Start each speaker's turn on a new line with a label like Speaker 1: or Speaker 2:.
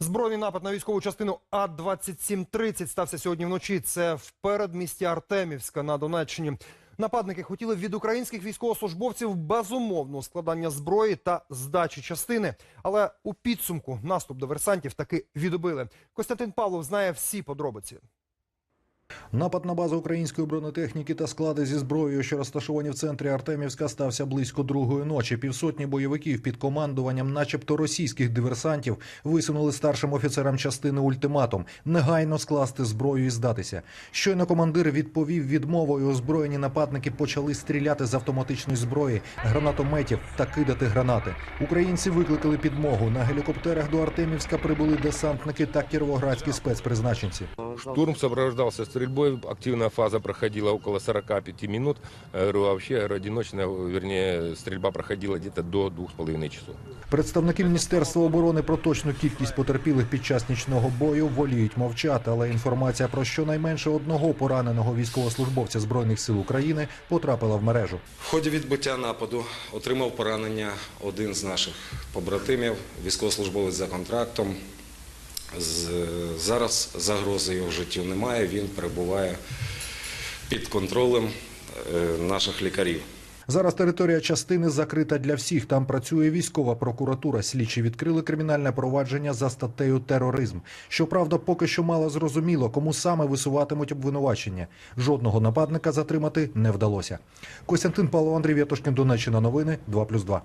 Speaker 1: Збройний напад на військову частину А-2730 стався сьогодні вночі. Це в передмісті Артемівська на Донеччині. Нападники хотіли від українських військовослужбовців безумовно складання зброї та здачі частини. Але у підсумку наступ диверсантів таки відобили. Костянтин Павлов знає всі подробиці.
Speaker 2: Напад на базу української бронетехніки та склади зі зброєю, що розташовані в центрі Артемівська, стався близько другої ночі. Півсотні бойовиків під командуванням, начебто російських диверсантів, висунули старшим офіцерам частини ультиматум негайно скласти зброю і здатися. Щойно командир відповів відмовою. Озброєні нападники почали стріляти з автоматичної зброї, гранатометів та кидати гранати. Українці викликали підмогу. На гелікоптерах до Артемівська прибули десантники та кіровоградські спецпризначенці.
Speaker 3: Штурм сопровождался стрельбой, активная фаза проходила около 45 минут. Э, Говорю, вообще одиночная, вернее, стрельба проходила где-то до двух с половиной часов.
Speaker 2: Представники Міністерства оборони про точну кількість потерпілих під час нічного бою воліють мовчати, але інформація про щонайменше одного пораненого військовослужбовця збройних сил України потрапила в мережу.
Speaker 4: В ході відбиття нападу отримав поранення один з наших побратимів, військовослужбовець за контрактом. Зараз загрози його життю немає, він перебуває під контролем е, наших лікарів.
Speaker 2: Зараз територія частини закрита для всіх. Там працює військова прокуратура. Слідчі відкрили кримінальне провадження за статтею тероризм. Щоправда, поки що мало зрозуміло, кому саме висуватимуть обвинувачення. Жодного нападника затримати не вдалося. Костянтин Павло Андрій Вєтошкін, Донеччина. Новини 2+,2.